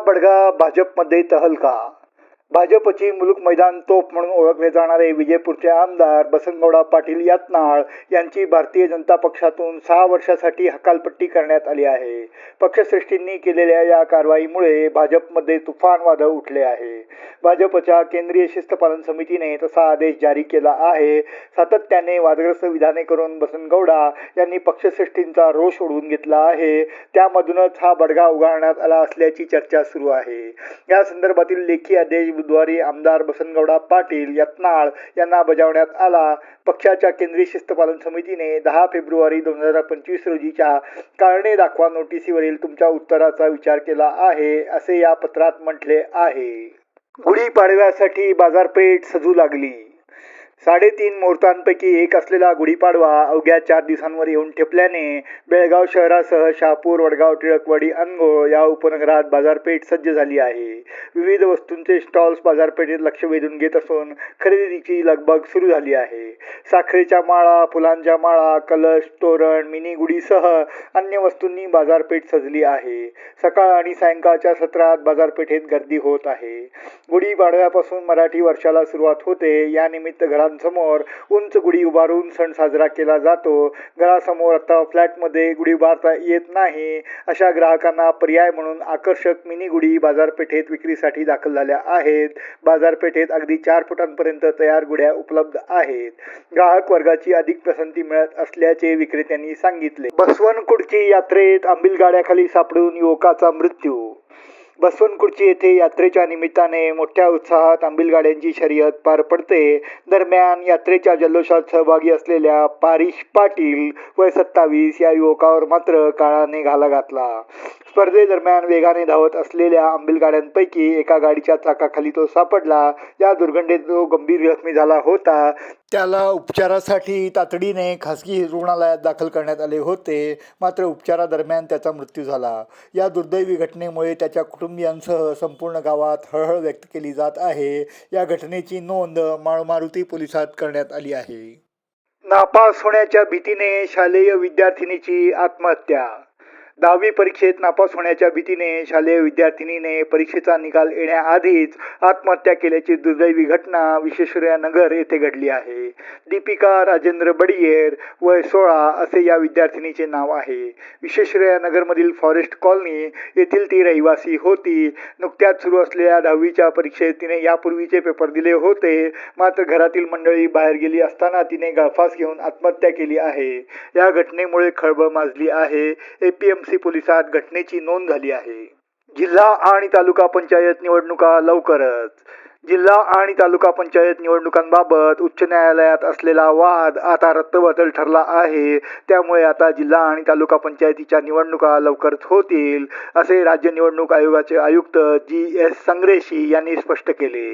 बडगा भाजपमध्ये तहलका भाजपची मुलुक मैदान तोफ म्हणून ओळखले जाणारे विजयपूरचे आमदार बसनगौडा पाटील यातनाळ यांची भारतीय जनता पक्षातून सहा वर्षासाठी हकालपट्टी करण्यात आली आहे. पक्षश्रेष्ठींनी केलेल्या या कारवाईमुळे भाजपमध्ये तुफान वादळ उठले आहे. भाजपच्या केंद्रीय शिस्तपालन समितीने तसा आदेश जारी केला आहे. सातत्याने वादग्रस्त विधाने करून बसनगौडा यांनी पक्षश्रेष्ठींचा रोष ओढवून घेतला आहे. त्यामधूनच हा बडगा उगारण्यात आला असल्याची चर्चा सुरू आहे. या संदर्भातील लेखी आदेश बुधवारी आमदार बसनगौडा पाटील यत्नाळ यांना बजावण्यात आला. पक्षाच्या केंद्रीय शिस्तपालन समितीने दहा फेब्रुवारी दोन हजार पंचवीस रोजीच्या कारणे दाखवा नोटिसीवरील तुमच्या उत्तराचा विचार केला आहे असे या पत्रात म्हटले आहे. गुढीपाडव्यासाठी बाजारपेठ सजू लागली. साडेतीन मुहूर्तांपैकी एक असलेला गुढीपाडवा अवघ्या चार दिवसांवर येऊन ठेपल्याने बेळगाव शहरासह शहापूर वडगाव टिळकवाडी अनगोळ या उपनगरात बाजारपेठ सज्ज झाली आहे. विविध वस्तूंचे स्टॉल्स बाजारपेठेत लक्ष वेधून घेत असून खरेदीची लगबग सुरू झाली आहे. साखरेच्या माळा फुलांच्या माळा कलश तोरण मिनी गुढीसह अन्य वस्तूंनी बाजारपेठ सजली आहे. सकाळ आणि सायंकाळच्या सत्रात बाजारपेठेत गर्दी होत आहे. गुढीपाडव्यापासून मराठी वर्षाला सुरुवात होते. यानिमित्त घरात घरांसमोर उंच गुढी उभारून सण साजरा केला जातो. घरासमोर आता फ्लॅटमध्ये गुढी उभारता येत नाही. अशा ग्राहकांना पर्याय म्हणून आकर्षक मिनी गुढी बाजारपेठेत विक्रीसाठी दाखल झाल्या आहेत. बाजारपेठेत अगदी चार फुटांपर्यंत तयार गुढ्या उपलब्ध आहेत. ग्राहक वर्गाची अधिक पसंती मिळत असल्याचे विक्रेत्यांनी सांगितले. बसवनकुडची यात्रेत आंबील गाड्याखाली सापडून युवकाचा मृत्यू बसवनकुर्ची येथे यात्रेच्या निमित्ताने मोठ्या उत्साहात आंबील गाड्यांची शर्यत पार पडते. दरम्यान यात्रेच्या जल्लोषात सहभागी असलेल्या पारिश पाटील वय सत्तावीस या युवकावर मात्र काळाने घाला घातला. स्पर्धेदरम्यान वेगाने धावत असलेल्या आंबील गाड्यांपैकी एका गाडीच्या चाकाखाली तो सापडला. या दुर्घटनेत तो गंभीर जखमी झाला होता. त्याला उपचारासाठी तातडीने खासगी रुग्णालयात दाखल करण्यात आले होते. मात्र उपचारादरम्यान त्याचा मृत्यू झाला. या दुर्दैवी घटनेमुळे त्याच्या कुटुंबियांसह संपूर्ण गावात हळहळ व्यक्त केली जात आहे. या घटनेची नोंद माळमारुती पोलिसात करण्यात आली आहे. नापास होण्याच्या भीतीने शालेय विद्यार्थिनीची आत्महत्या दहावी परीक्षेत नापास होण्याच्या भीतीने शालेय विद्यार्थिनीने परीक्षेचा निकाल येण्याआधीच आत्महत्या केल्याची दुर्दैवी घटना विश्वेश्वरया नगर येथे घडली आहे. दीपिका राजेंद्र बडियेर वय सोळा असे या विद्यार्थिनीचे नाव आहे. विश्वेश्वरया नगरमधील फॉरेस्ट कॉलनी येथील ती रहिवासी होती. नुकत्याच सुरू असलेल्या दहावीच्या परीक्षेत तिने यापूर्वीचे पेपर दिले होते. मात्र घरातील मंडळी बाहेर गेली असताना तिने गळफास घेऊन आत्महत्या केली आहे. या घटनेमुळे खळबळ माजली आहे. एपीएमसी पोलिसात घटनेची नोंद झाली आहे. जिल्हा आणि तालुका पंचायत निवडणुका लवकरच. जिल्हा आणि तालुका पंचायत निवडणुकांबाबत उच्च न्यायालयात असलेला वाद आता रद्दबदल ठरला आहे. त्यामुळे आता जिल्हा आणि तालुका पंचायतीच्या निवडणुका लवकरच होतील असे राज्य निवडणूक आयोगाचे आयुक्त जी एस संग्रेशी यांनी स्पष्ट केले.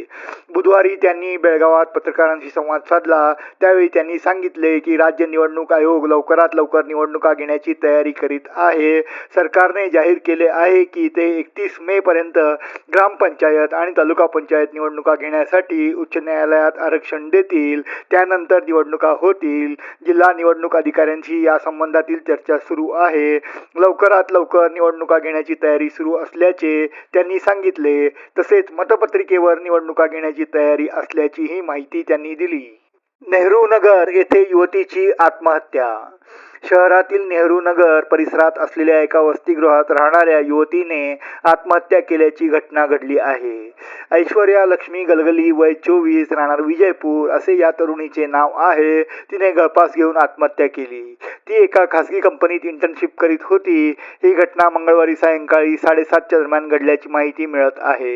बुधवारी त्यांनी बेळगावात पत्रकारांशी संवाद साधला. त्यावेळी त्यांनी सांगितले की राज्य निवडणूक आयोग लवकरात लवकर निवडणुका घेण्याची तयारी करीत आहे. सरकारने जाहीर केले आहे की ते एकतीस मे पर्यंत ग्रामपंचायत आणि तालुका पंचायत निवडणूक घेण्यासाठी उच्च न्यायालयात आरक्षण देतील त्यानंतर निवडणुका होतील. जिल्हा निवडणूक अधिकाऱ्यांशी या संबंधातील चर्चा सुरू आहे. लवकरात लवकर निवडणुका घेण्याची तयारी सुरू असल्याचे त्यांनी सांगितले. तसेच मतपत्रिकेवर निवडणुका घेण्याची तयारी असल्याचीही माहिती त्यांनी दिली. नेहरू नगर येथे युवतीची आत्महत्या. शहरातील नेहरू नगर परिसरात असलेल्या एका वसतिगृहात राहणाऱ्या युवतीने आत्महत्या केल्याची घटना घडली आहे. ऐश्वर्या लक्ष्मी गलगली वय चोवीस राहणार विजयपूर असे या तरुणीचे नाव आहे. तिने गळपास घेऊन आत्महत्या केली. ती एका खासगी कंपनीत इंटर्नशिप करीत होती. ही घटना मंगळवारी सायंकाळी साडेसातच्या दरम्यान घडल्याची माहिती मिळत आहे.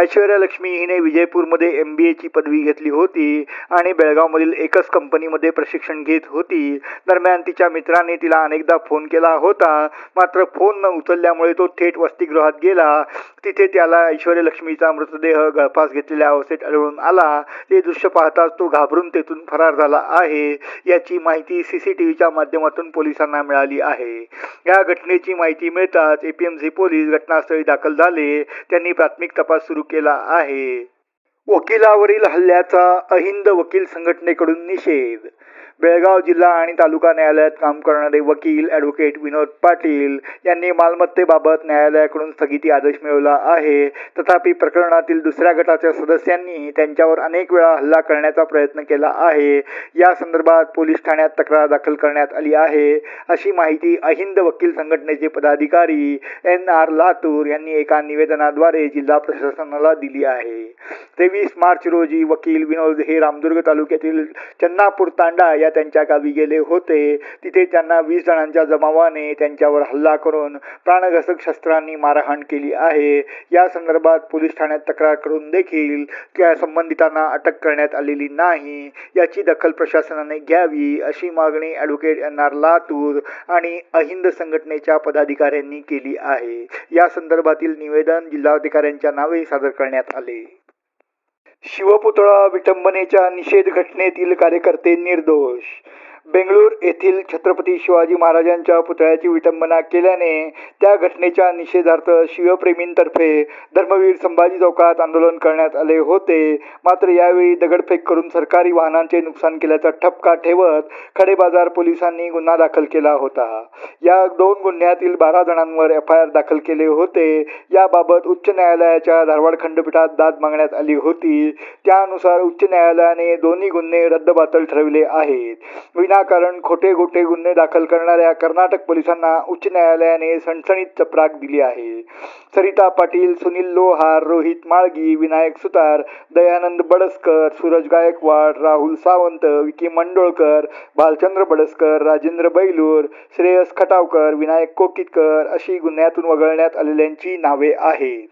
ऐश्वर्या लक्ष्मी हिने विजयपूरमध्ये एम बी एची पदवी घेतली होती आणि बेळगावमधील एकच कंपनीमध्ये प्रशिक्षण घेत होती. दरम्यान तिच्या मित्राने तिला अनेकदा फोन केला होता. मात्र फोन न उचलल्यामुळे तो थेट वसतिगृहात गेला. तिथे त्याला ऐश्वर्या लक्ष्मीचा मृतदेह गळफास घेतलेल्या अवस्थेत आढळून आला. ते दृश्य पाहताच तो घाबरून तेथून फरार झाला आहे. याची माहिती सीसीटीव्हीच्या माध्यमातून पोलिसांना मिळाली आहे. या घटनेची माहिती मिळताच एपीएमसी पोलीस घटनास्थळी दाखल झाले. त्यांनी प्राथमिक तपास सुरू केला आहे. वकिलावरील हल्ल्याचा अहिंद वकील संघटनेकडून निषेध बेळगाव जिल्हा आणि तालुका न्यायालयात काम करणारे वकील ॲडव्होकेट विनोद पाटील यांनी मालमत्तेबाबत न्यायालयाकडून स्थगिती आदेश मिळवला आहे. तथापि प्रकरणातील दुसऱ्या गटाच्या सदस्यांनी त्यांच्यावर अनेक वेळा हल्ला करण्याचा प्रयत्न केला आहे. या संदर्भात पोलीस ठाण्यात तक्रार दाखल करण्यात आली आहे. अशी माहिती अहिंद वकील संघटनेचे पदाधिकारी एन आर लातूर यांनी एका निवेदनाद्वारे जिल्हा प्रशासनाला दिली आहे. तेवीस मार्च रोजी वकील विनोद हे रामदुर्ग तालुक्यातील चन्नापूर तांडा या त्यांच्या गावी गेले होते. तिथे त्यांना वीस जणांच्या जमावाने त्यांच्यावर हल्ला करून प्राणघातक शस्त्रांनी मारहाण केली आहे. या संदर्भात पोलीस ठाण्यात तक्रार करून देखील त्या संबंधितांना अटक करण्यात आलेली नाही. याची दखल प्रशासनाने घ्यावी अशी मागणी ॲडव्होकेट एन आर लातूर आणि अहिंद संघटनेच्या पदाधिकाऱ्यांनी केली आहे. या संदर्भातील निवेदन जिल्हाधिकाऱ्यांच्या नावे सादर करण्यात आले. शिवपुतळा विटंबनेच्या निषेध घटनेतील कार्यकर्ते निर्दोष. बेंगळूर येथील छत्रपती शिवाजी महाराजांच्या पुतळ्याची विटंबना केल्याने त्या घटनेच्या निषेधार्थ शिवप्रेमींतर्फे धर्मवीर संभाजी चौकात आंदोलन करण्यात आले होते. मात्र यावेळी दगडफेक करून सरकारी वाहनांचे नुकसान केल्याचा ठपका ठेवत खडेबाजार पोलिसांनी गुन्हा दाखल केला होता. या दोन गुन्ह्यातील बारा जणांवर एफ आय आर दाखल केले होते. याबाबत उच्च न्यायालयाच्या धारवाड खंडपीठात दाद मागण्यात आली होती. त्यानुसार उच्च न्यायालयाने दोन्ही गुन्हे रद्दबातल ठरविले आहेत. विनाकारण खोटे गोटे गुन्हे दाखल करणाऱ्या कर्नाटक पोलिसांना उच्च न्यायालयाने सणसणीत चपराक दिली आहे. सरिता पाटील सुनील लोहार रोहित माळगी विनायक सुतार दयानंद बडसकर सूरज गायकवाड राहुल सावंत विकी मंडोळकर भालचंद्र बडसकर राजेंद्र बैलूर श्रेयस खटावकर विनायक कोकितकर अशी गुन्ह्यातून वगळण्यात आलेल्यांची नावे आहेत.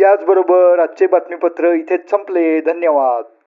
याचबरोबर आजचे बातमीपत्र इथेच संपले. धन्यवाद.